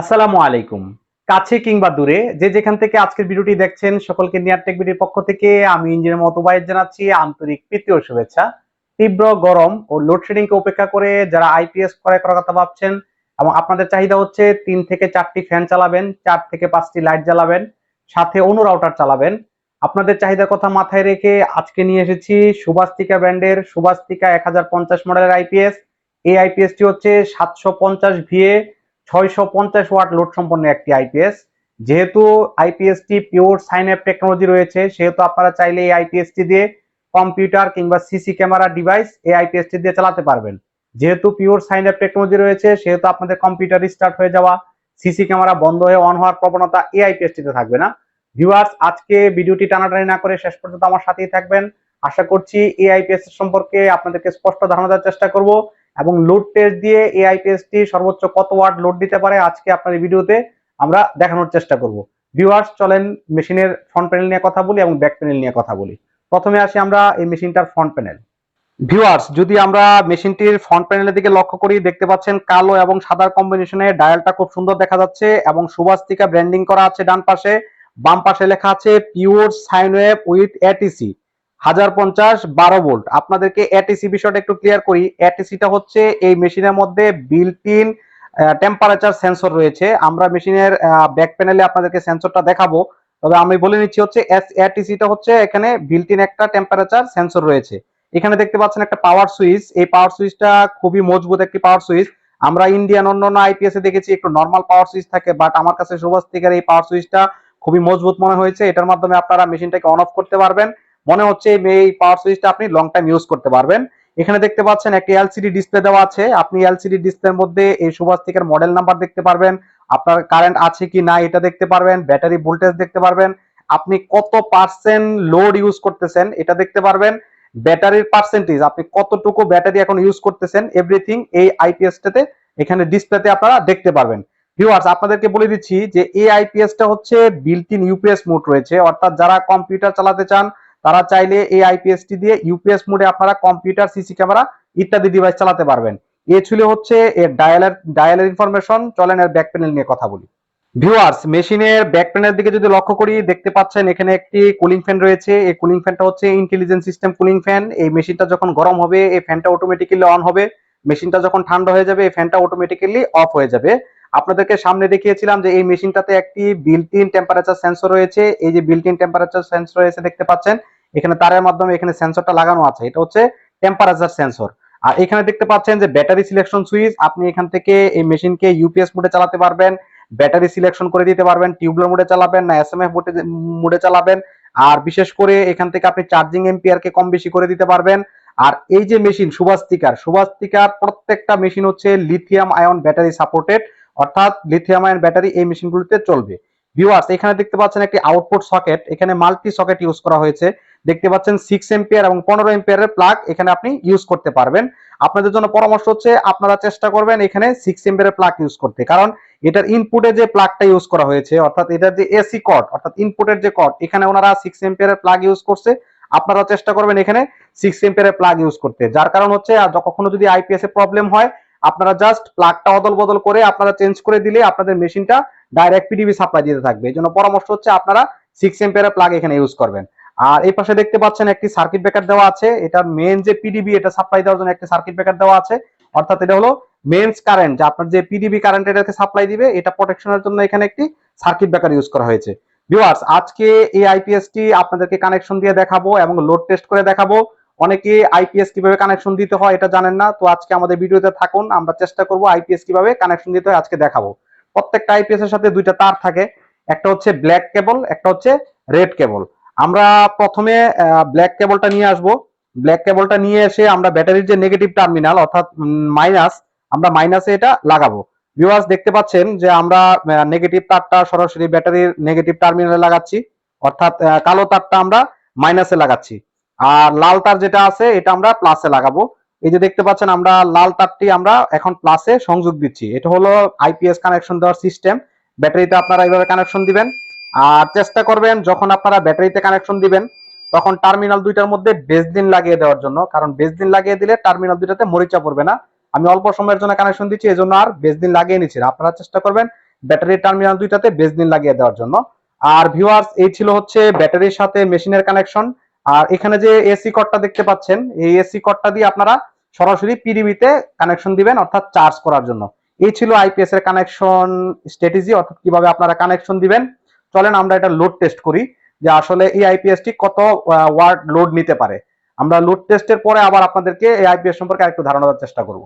আসসালামু আলাইকুম। কাছে কিংবা দূরে, যে যেখান থেকে আজকের ভিডিওটি দেখছেন, সকলকে নিয়ার টেক ভিডিওর পক্ষ থেকে আমি ইঞ্জিনিয়ার মতবাইজ জানাচ্ছি, আন্তরিক ও শুভেচ্ছা। তীব্র গরম ও লোডশেডিং কে উপেক্ষা করে যারা আইপিএস ক্রয় করার কথা ভাবছেন, এবং আপনাদের চাহিদা হচ্ছে তিন থেকে চারটি ফ্যান চালাবেন, চার থেকে পাঁচটি লাইট জ্বালাবেন, সাথে অনু রাউটার চালাবেন। আপনাদের চাহিদার কথা মাথায় রেখে আজকে নিয়ে এসেছি সুভাস্তিকা ব্র্যান্ডের সুভাস্তিকা এক হাজার পঞ্চাশ মডেলের আইপিএস এই আইপিএসটি হচ্ছে সাতশো পঞ্চাশ ভিএ ছয়শো পঞ্চাশ ওয়াট লোড সম্পন্ন একটি আইপিএস যেহেতু আইপিএসটি পিওর সাইন অ্যাপ টেকনোলজি রয়েছে, সেহেতু আপনারা চাইলে এই আইপিএসটি দিয়ে কম্পিউটার কিংবা সিসি ক্যামেরা ডিভাইস এই আইপিএসটি দিয়ে চালাতে পারবেন। যেহেতু পিওর সাইন অ্যাপ টেকনোলজি রয়েছে, সেহেতু আপনাদের কম্পিউটার স্টার্ট হয়ে যাওয়া সিসি ক্যামেরা বন্ধ হয়ে অন হওয়ার প্রবণতা এই আইপিএসটিতে থাকবে না। ভিউয়ার্স আজকে ভিডিওটি টানাটানি না করে শেষ পর্যন্ত আমার সাথেই থাকবেন। আশা করছি এই আইপিএস সম্পর্কে আপনাদেরকে স্পষ্ট ধারণা দেওয়ার চেষ্টা করব। এবং লোড টেস্ট দিয়ে এই আইপিএসটি সর্বোচ্চ কত ওয়াট লোড দিতে পারে আজকে আপনার এই ভিডিওতে আমরা দেখানোর চেষ্টা করব। ভিউয়ার্স চলেন মেশিনের ফ্রন্ট প্যানেল নিয়ে কথা বলি এবং ব্যাক প্যানেল নিয়ে কথা বলি। প্রথমে আসি আমরা এই মেশিনটার ফ্রন্ট প্যানেল ভিউয়ার্স যদি আমরা মেশিনটির ফ্রন্ট প্যানেলের দিকে লক্ষ্য করি, দেখতে পাচ্ছেন কালো এবং সাদার কম্বিনেশনে ডায়ালটা খুব সুন্দর দেখা যাচ্ছে এবং সুভাস্তিকা ব্র্যান্ডিং করা আছে ডান পাশে। বাম পাশে লেখা আছে পিওর সাইনওয়েভ উইথ এটিসি হাজার পঞ্চাশ বারো ভোল্ট। আপনাদেরকে এটিসি বিষয়টা একটু ক্লিয়ার করি। এটিসিটা হচ্ছে এই মেশিনের মধ্যে বিল্ট ইন টেম্পারেচার সেন্সর রয়েছে। আমরা মেশিনের ব্যাক প্যানেলে আপনাদেরকে সেন্সরটা দেখাবো। তবে আমি বলে নিচ্ছি হচ্ছে এটিসিটা হচ্ছে এখানে বিল্ট ইন একটা টেম্পারেচার সেন্সর রয়েছে। এখানে দেখতে পাচ্ছেন একটা পাওয়ার সুইচ এই পাওয়ার সুইচটা খুবই মজবুত একটি পাওয়ার সুইচ আমরা ইন্ডিয়ান অন্যান্য আইপিএস এ দেখেছি, একটু নর্মাল পাওয়ার সুইচ থাকে বাট আমার কাছে সুভাস্তিকার এই পাওয়ার সুইচটা খুবই মজবুত মনে হয়েছে। এটার মাধ্যমে আপনারা মেশিনটাকে অন অফ করতে পারবেন। মনে হচ্ছে এই পাওয়ার সুইচটা আপনি লং টাইম ইউজ করতে পারবেন। এখানে দেখতে পাচ্ছেন একটি এলসিডি ডিসপ্লে দেওয়া আছে। আপনি এলসিডি ডিসপ্লের মধ্যে এই সুভাস্তিকের মডেল নাম্বার দেখতে পারবেন। আপনার কারেন্ট আছে কি না এটা দেখতে পারবেন। ব্যাটারি ভোল্টেজ দেখতে পারবেন। আপনি কত পার্সেন্ট লোড ইউজ করতেছেন এটা দেখতে পারবেন। ব্যাটারির পার্সেন্টেজ আপনি কতটুকু ব্যাটারি এখন ইউজ করতেছেন এভরিথিং এই আইপিএসটাতে এখানে ডিসপ্লেতে আপনারা দেখতে পারবেন। ভিউয়ার্স আপনাদেরকে বলে দিচ্ছি যে এই আইপিএসটা হচ্ছে বিল্ট ইন ইউপিএস মোড রয়েছে। অর্থাৎ যারা কম্পিউটার চালাতে চান তারা চাইলে এই আইপিএসটি দিয়ে ইউপিএস মোডে আপনারা কম্পিউটার সিসি ক্যামেরা ইত্যাদি ডিভাইস চালাতে পারবেন। এ ছিল হচ্ছে এর ডায়ালের ডায়ালের ইনফরমেশন চলেন এর ব্যাক প্যানেল নিয়ে কথা বলি। ভিউয়ার্স মেশিনের ব্যাক প্যানেলের দিকে যদি লক্ষ্য করি, দেখতে পাচ্ছেন এখানে একটি কুলিং ফ্যান রয়েছে। এই কুলিং ফ্যানটা হচ্ছে ইন্টেলিজেন্ট সিস্টেম কুলিং ফ্যান এই মেশিনটা যখন গরম হবে, এই ফ্যানটা অটোমেটিক্যালি অন হবে। মেশিনটা যখন ঠান্ডা হয়ে যাবে, এই ফ্যানটা অটোমেটিক্যালি অফ হয়ে যাবে। আপনাদেরকে সামনে দেখিয়েছিলাম যে এই মেশিনটাতে একটি বিল্ট ইন টেম্পারেচার সেন্সর রয়েছে। এই যে বিল্ট ইন টেম্পারেচার সেন্সর রয়েছে দেখতে পাচ্ছেন, এখানে তারের মাধ্যমে এখানে সেন্সরটা লাগানো আছে। এটা হচ্ছে টেম্পারেচার সেন্সর আর এখানে দেখতে পাচ্ছেন যে ব্যাটারি সিলেকশন সুইচ আপনি এখান থেকে এই মেশিনকে ইউপিএস মোডে চালাতে পারবেন ব্যাটারি সিলেকশন করে দিতে পারবেন টিউবলার মোডে চালাবেন না এসএমএফ মোডে চালাবেন। আর বিশেষ করে এখান থেকে আপনি চার্জিং এম্পিয়ার কে কম বেশি করে দিতে পারবেন। আর এই যে মেশিন সুভাস্তিকার সুভাস্তিকার প্রত্যেকটা মেশিন হচ্ছে লিথিয়াম আয়ন ব্যাটারি সাপোর্টেড অর্থাৎ লিথিয়াম আয়ন ব্যাটারি এই মেশিনগুলোতে চলবে। ভিউয়ার্স এখানে দেখতে পাচ্ছেন একটি আউটপুট সকেট এখানে মাল্টি সকেট ইউজ করা হয়েছে। দেখতে পাচ্ছেন সিক্স এম্পিয়ার এবং পনেরো এম্পিয়ারের প্লাগ এখানে আপনি ইউজ করতে পারবেন। আপনাদের জন্য পরামর্শ হচ্ছে, আপনারা চেষ্টা করবেন এখানে সিক্স এম্পিয়ারের প্লাগ ইউজ করতে। কারণ এটার ইনপুটে যে প্লাগটা ইউজ করা হয়েছে, অর্থাৎ এটার যে এসি কট অর্থাৎ ইনপুটের যে কট এখানে ওনারা সিক্স এম্পিয়ারের প্লাগ ইউজ করছে। আপনারা চেষ্টা করবেন এখানে সিক্স এম্পিয়ারের প্লাগ ইউজ করতে। যার কারণ হচ্ছে, আর কখনো যদি আইপিএস এ প্রবলেম হয় আপনারা জাস্ট প্লাগটা অদল বদল করে আপনারা চেঞ্জ করে দিলে আপনাদের মেশিনটা ডাইরেক্ট পিডিবি সাপ্লাই দিতে থাকবে। এই জন্য পরামর্শ হচ্ছে আপনারা সিক্স এম্পিয়ারের প্লাগ এখানে ইউজ করবেন। আর এই পাশে দেখতে পাচ্ছেন একটি সার্কিট ব্রেকার দেওয়া আছে। এটার মেন যে পিডিবি এটা সাপ্লাই দেওয়ার জন্য একটি সার্কিট ব্রেকার দেওয়া আছে। অর্থাৎ এটা হলো মেন্স কারেন্ট যে আপনার যে পিডিবি কারেন্ট এটাকে সাপ্লাই দিবে, এটা প্রোটেকশনের জন্য এখানে একটি সার্কিট ব্রেকার ইউজ করা হয়েছে। ভিউয়ার্স আজকে এই আইপিএসটি আপনাদেরকে কানেকশন দিয়ে দেখাবো এবং লোড টেস্ট করে দেখাবো। অনেকে আইপিএস কীভাবে কানেকশন দিতে হয় এটা জানেন না, তো আজকে আমাদের ভিডিওতে থাকুন, আমরা চেষ্টা করব আইপিএস কীভাবে কানেকশন দিতে হয় আজকে দেখাবো। প্রত্যেকটা আইপিএস এর সাথে দুইটা তার থাকে, একটা হচ্ছে ব্ল্যাক কেবল একটা হচ্ছে রেড কেবল আমরা প্রথমে ব্ল্যাক কেবলটা নিয়ে আসব। ব্ল্যাক কেবলটা নিয়ে এসে আমরা ব্যাটারির যে নেগেটিভ টার্মিনাল অর্থাৎ মাইনাস আমরা মাইনাসে এটা লাগাবো। ভিউয়ার্স দেখতে পাচ্ছেন যে আমরা নেগেটিভ তারটা সরাসরি ব্যাটারির নেগেটিভ টার্মিনালে লাগাচ্ছি, অর্থাৎ কালো তারটা আমরা মাইনাসে লাগাচ্ছি। আর লাল তার যেটা আছে, এটা আমরা প্লাসে লাগাবো। এই যে দেখতে পাচ্ছেন, আমরা লাল তারটি আমরা এখন প্লাসে সংযোগ দিচ্ছি। এটা হলো আইপিএস কানেকশন দেওয়ার সিস্টেম ব্যাটারিতে আপনারা এইভাবে কানেকশন দিবেন। আর চেষ্টা করবেন, যখন আপনারা ব্যাটারিতে কানেকশন দিবেন, তখন টার্মিনাল দুইটার মধ্যে বেসদিন লাগিয়ে দেওয়ার জন্য। কারণ বেসদিন লাগিয়ে দিলে টার্মিনাল দুইটাতে মরিচা পড়বে না। আমি অল্প সময়ের জন্য কানেকশন দিচ্ছি এই জন্য আর বেসদিন লাগিয়ে নিচ্ছি। আপনারা চেষ্টা করবেন ব্যাটারি টার্মিনাল দুইটাতে বেজনিন লাগিয়ে দেওয়ার জন্য। আর ভিউয়ার্স এই ছিল হচ্ছে ব্যাটারির সাথে মেশিনের কানেকশন আর এখানে যে এসি কর্ডটা দেখতে পাচ্ছেন, এই এসি কর্ডটা দিয়ে আপনারা সরাসরি পিডিবিতে কানেকশন দিবেন, অর্থাৎ চার্জ করার জন্য। এই ছিল আইপিএস এর কানেকশন স্ট্র্যাটেজি অর্থাৎ কীভাবে আপনারা কানেকশন দিবেন। চলেন আমরা এটা লোড টেস্ট করি, যে আসলে এই আইপিএস টি কত ওয়ার্ড লোড নিতে পারে। আমরা লোড টেস্টের পরে আবার আপনাদেরকে এই আইপিএস সম্পর্কে আরেকটু ধারণা দেওয়ার চেষ্টা করব।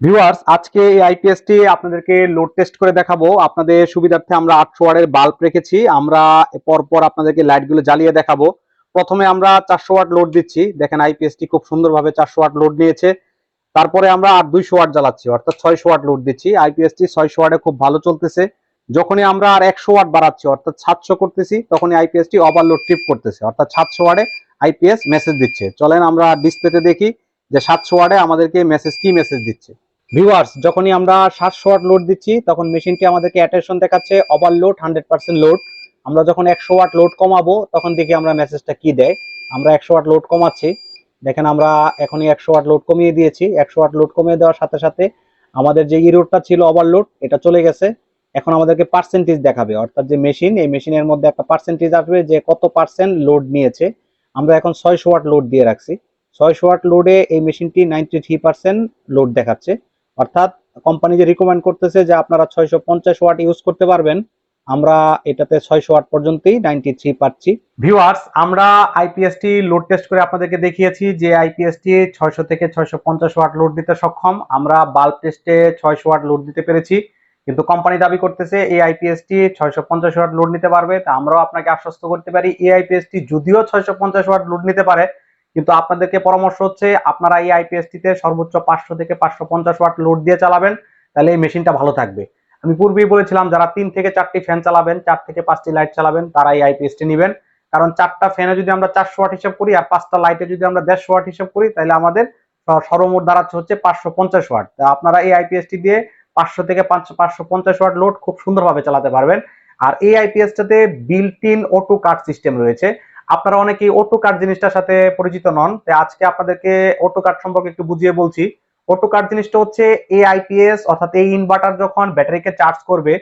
ভিউয়ার্স আজকে এই আইপিএস টি আপনাদেরকে লোড টেস্ট করে দেখাবো। আপনাদের সুবিধার্থে আমরা আটশো ওয়ার্ডের বাল্ব রেখেছি। আমরা পরপর আপনাদেরকে লাইটগুলো জ্বালিয়ে দেখাবো। প্রথমে আমরা চারশো ওয়াট লোড দিচ্ছি। দেখেন আইপিএস টি খুব সুন্দরভাবে চারশো ওয়াট লোড নিয়েছে। তারপরে আমরা আর দুইশো ওয়াট জ্বালাচ্ছি, অর্থাৎ ছয়শো ওয়াট লোড দিচ্ছি। আইপিএস টি ছয়শো ওয়াটে খুব ভালো চলতেছে। যখনই আমরা আর একশো ওয়াট বাড়াচ্ছি, অর্থাৎ সাতশো করতেছি, তখনই আইপিএস টি ওভারলোড ট্রিপ করতেছে। অর্থাৎ সাতশো ওয়াটে আইপিএস মেসেজ দিচ্ছে। চলেন আমরা ডিসপ্লেতে দেখি যে সাতশো ওয়াটে আমাদেরকে মেসেজ কি মেসেজ দিচ্ছে। ভিউয়ার্স যখনই আমরা সাতশো ওয়াট লোড দিচ্ছি, তখন মেশিনটি আমাদেরকে অ্যাটেনশন দেখাচ্ছে ওভারলোড হান্ড্রেড পার্সেন্ট লোড আমরা যখন একশো ওয়াট লোড কমাবো, তখন দেখি আমরা মেসেজটা কি দেয়? আমরা একশো ওয়াট লোড কমাচ্ছি। দেখেন আমরা এখনই একশো ওয়াট লোড কমিয়ে দিয়েছি। একশো ওয়াট লোড কমিয়ে দেওয়ার সাথে সাথে আমাদের যে ইরোডটা ছিল ওভারলোড এটা চলে গেছে। এখন আমাদেরকে পার্সেন্টেজ দেখাবে। অর্থাৎ যে মেশিন এই মেশিনের মধ্যে একটা পার্সেন্টেজ আসবে যে কত পার্সেন্ট লোড নিয়েছে। আমরা এখন ছয়শো ওয়াট লোড দিয়ে রাখছি। ছয়শো ওয়াট লোডে এই মেশিনটি নাইনটি থ্রি পার্সেন্ট লোড দেখাচ্ছে। অর্থাৎ কোম্পানি যে রিকমেন্ড করতেছে যে আপনারা ছয়শো পঞ্চাশ ওয়াট ইউজ করতে পারবেন আমরা এটাতে ছয়শো ওয়াট পর্যন্তই নাইনটি থ্রি পাচ্ছি। ভিউয়ার্স আমরা আইপিএসটি লোড টেস্ট করে আপনাদেরকে দেখিয়েছি যে আইপিএসটি ছয়শো থেকে ছয়শো পঞ্চাশ ওয়াট লোড দিতে সক্ষম। আমরা বাল্ব টেস্টে ছয়শো ওয়াট লোড দিতে পেরেছি। কিন্তু কোম্পানি দাবি করতেছে, এই আইপিএসটি ছয়শো পঞ্চাশ ওয়াট লোড নিতে পারবে। তা আমরাও আপনাকে আশ্বস্ত করতে পারি, এই আইপিএসটি যদিও ছয়শো পঞ্চাশ ওয়াট লোড নিতে পারে, কিন্তু আপনাদেরকে পরামর্শ হচ্ছে, আপনারা এই আইপিএসটিতে সর্বোচ্চ পাঁচশো থেকে পাঁচশো পঞ্চাশ ওয়াট লোড দিয়ে চালাবেন, তাহলে এই মেশিনটা ভালো থাকবে। আমি পূর্বেই বলেছিলাম, যারা তিন থেকে চারটি ফ্যান চালাবেন, চার থেকে পাঁচটি লাইট চালাবেন, তারা এই আইপিএসটি নেবেন। কারণ চারটা ফ্যানে যদি আমরা চারশো ওয়াট হিসাব করি আর পাঁচটা লাইটে যদি আমরা দেড়শো ওয়াট হিসাব করি, তাহলে আমাদের সর্বমোট দাঁড়াচ্ছে হচ্ছে পাঁচশো পঞ্চাশ ওয়াট আপনারা এই আইপিএসটি দিয়ে পাঁচশো থেকে পাঁচশো পঞ্চাশ ওয়াট লোড খুব সুন্দরভাবে চালাতে পারবেন। আর এই আইপিএসটাতে built in auto cut system রয়েছে। আপনারা অনেকেই অটো কাট জিনিসটার সাথে পরিচিত নন, তাই আজকে আপনাদেরকে অটো কাট সম্পর্কে একটু বুঝিয়ে বলছি। অটো কাট জিনিসটা হচ্ছে এই আইপিএস অর্থাৎ এই ইনভার্টার যখন ব্যাটারিকে চার্জ করবে,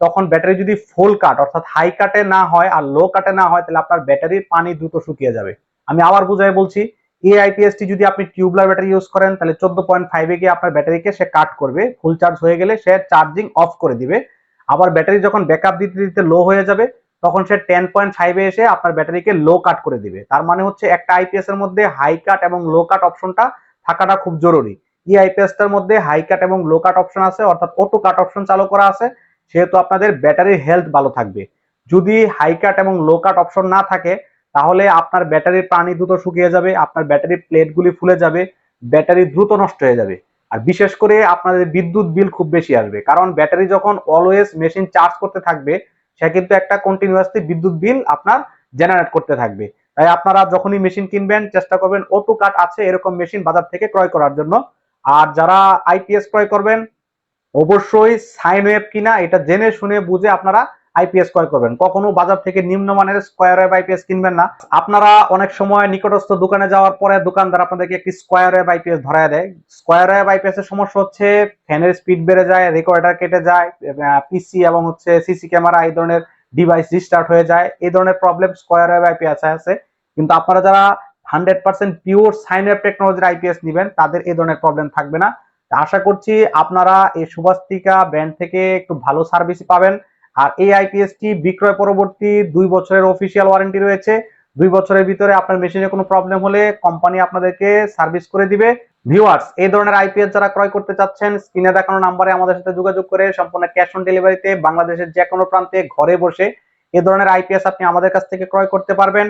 তখন ব্যাটারি যদি ফুল কাট অর্থাৎ হাই কাটে না হয় আর লো কাটে না হয়, তাহলে আপনার ব্যাটারির পানি দ্রুত শুকিয়ে যাবে। আমি আবার বুঝাই বলছি এই যদি আপনি টিউবলার ব্যাটারি ইউজ করেন, তাহলে চোদ্দ পয়েন্ট ফাইভে গিয়ে আপনার ব্যাটারিকে সে কাট করবে ফুল চার্জ হয়ে গেলে সে চার্জিং অফ করে দিবে। আবার ব্যাটারি যখন ব্যাকআপ দিতে দিতে লো হয়ে যাবে, তখন সে টেন পয়েন্ট ফাইভে এসে আপনার ব্যাটারিকে লো কাট করে দিবে। তার মানে হচ্ছে একটা আইপিএস এর মধ্যে হাই কাট এবং লো কাট অপশনটা থাকাটা খুব জরুরি। এই আইপিএসটার মধ্যে হাই কাট এবং লো কাট অপশন আছে, অর্থাৎ অটো কাট অপশন চালু করা আছে, সেহেতু আপনাদের ব্যাটারির হেলথ ভালো থাকবে। যদি হাই কাট এবং লো কাট অপশন না থাকে, তাহলে আপনার ব্যাটারির পানি দ্রুত শুকিয়ে যাবে, আপনার ব্যাটারির প্লেটগুলি ফুলে যাবে ব্যাটারি দ্রুত নষ্ট হয়ে যাবে। আর বিশেষ করে আপনাদের বিদ্যুৎ বিল খুব বেশি আসবে, কারণ ব্যাটারি যখন অলওয়েজ মেশিন চার্জ করতে থাকবে, সে কিন্তু একটা কন্টিনিউয়াসলি বিদ্যুৎ বিল আপনার জেনারেট করতে থাকবে। তাই আপনারা যখনই মেশিন কিনবেন, চেষ্টা করবেন অটো কাট আছে এরকম মেশিন বাজার থেকে ক্রয় করার জন্য। আর যারা আইপিএস ক্রয় করবেন, অবশ্যই সাইন ওয়েব কিনা, এটা জেনে শুনে বুঝে আপনারা আইপিএস ক্রয় করবেন। কখনো বাজার থেকে নিম্নমানের স্কোয়ার ওয়েব আইপিএস কিনবেন না। আপনারা অনেক সময় নিকটস্থ দোকানে যাওয়ার পরে দোকানদার আপনাদেরকে একটি স্কোয়ার ওয়েব আইপিএস ধরায় দেয়। স্কোয়ার ওয়েব আইপিএস এর সমস্যা হচ্ছে ফ্যানের স্পিড বেড়ে যায় রেকর্ডার কেটে যায় পিসি এবং হচ্ছে সিসি ক্যামেরা এই ধরনের ডিভাইস রিস্টার্ট হয়ে যায়। এই ধরনের প্রবলেম স্কোয়ার ওয়েব আইপিএস আছে। কিন্তু আপনারা যারা hundred percent pure sine wave টেকনোলজির আইপিএস নেবেন, তাদের এই ধরনের প্রবলেম থাকবে না। আশা করছি আপনারা এই সুবাস্তিকা ব্র্যান্ড থেকে একটু ভালো সার্ভিস পাবেন। আর এই আইপিএসটি বিক্রয় পরবর্তী দুই বছরের অফিসিয়াল ওয়ারেন্টি রয়েছে। দুই বছরের ভিতরে আপনার মেশিনে কোনো প্রবলেম হলে কোম্পানি আপনাদেরকে সার্ভিস করে দিবে। ভিউয়ার্স এই ধরনের আইপিএস যারা ক্রয় করতে চাচ্ছেন, স্ক্রিনে দেখানো নাম্বারে আমাদের সাথে যোগাযোগ করে সম্পূর্ণ ক্যাশ অন ডেলিভারিতে বাংলাদেশের যে কোনো প্রান্তে ঘরে বসে এ ধরনের আইপিএস আপনি আমাদের কাছ থেকে ক্রয় করতে পারবেন।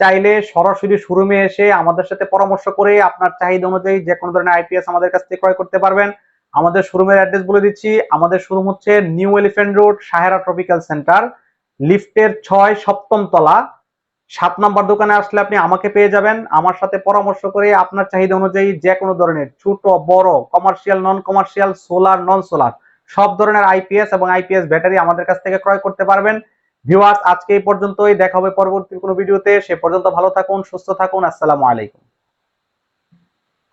চাইলে সরাসরি শোরুমে এসে আমাদের সাথে পরামর্শ করে আপনার চাহিদা অনুযায়ী যে কোনো ধরনের আইপিএস আমাদের কাছ থেকে ক্রয় করতে পারবেন। আমাদের শোরুমের অ্যাড্রেস বলে দিচ্ছি। আমাদের শোরুম হচ্ছে নিউ এলিফ্যান্ট রোড সাহেরা ট্রপিক্যাল সেন্টার লিফটের ছয় সপ্তম তলা। সাত নম্বর দোকানে আসলে আপনি আমাকে পেয়ে যাবেন। আমার সাথে পরামর্শ করে আপনার চাহিদা অনুযায়ী যে কোনো ধরনের ছোট, বড় commercial non commercial solar non solar সব ধরনের আইপিএস এবং আইপিএস ব্যাটারি আমাদের কাছ থেকে ক্রয় করতে পারবেন। ভিউয়ার্স, আজকে এই পর্যন্তই। দেখা হবে পরবর্তী কোনো ভিডিওতে। সে পর্যন্ত ভালো থাকুন, সুস্থ থাকুন। আসসালামু আলাইকুম।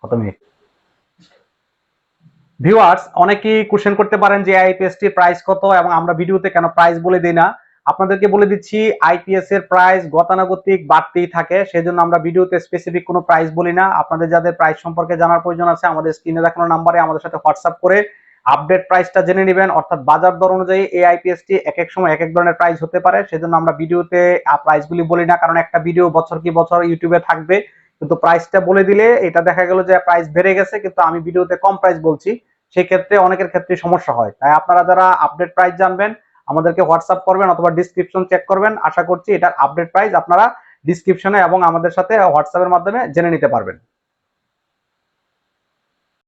কত মিনিট? ভিউয়ার্স, অনেকেই কোশ্চেন করতে পারেন যে আইপিএস টির প্রাইস কত এবং আমরা ভিডিওতে কেন প্রাইস বলে দিই না। আপনাদেরকে বলে দিচ্ছি আইপিএস এর প্রাইস গতানুগতিক বাড়তেই থাকে। সেজন্য আমরা ভিডিওতে স্পেসিফিক কোনো প্রাইস বলি না। আপনাদের যাদের প্রাইস সম্পর্কে জানার প্রয়োজন আছে, আমাদের স্ক্রিনে দেখানো নাম্বারে আমাদের সাথে হোয়াটসঅ্যাপ করে আপডেট প্রাইসটা জেনে নেবেন, অর্থাৎ বাজার দর অনুযায়ী এই আইপিএস টি এক এক সময় এক এক ধরনের প্রাইস হতে পারে, সেজন্য আমরা ভিডিওতে প্রাইসগুলি বলি না, কারণ একটা ভিডিও বছর কি বছর ইউটিউবে থাকবে। কিন্তু প্রাইসটা বলে দিলে এটা দেখা গেল যে প্রাইস বেড়ে গেছে, কিন্তু আমি ভিডিওতে কম প্রাইস বলছি সেই ক্ষেত্রে অনেকের ক্ষেত্রে সমস্যা হয়। তাই আপনারা যারা আপডেট প্রাইস জানবেন, আমাদেরকে হোয়াটসঅ্যাপ করবেন অথবা ডিসক্রিপশন চেক করবেন। আশা করছি এটার আপডেট প্রাইস আপনারা ডিসক্রিপশনে এবং আমাদের সাথে হোয়াটসঅ্যাপের মাধ্যমে জেনে নিতে পারবেন।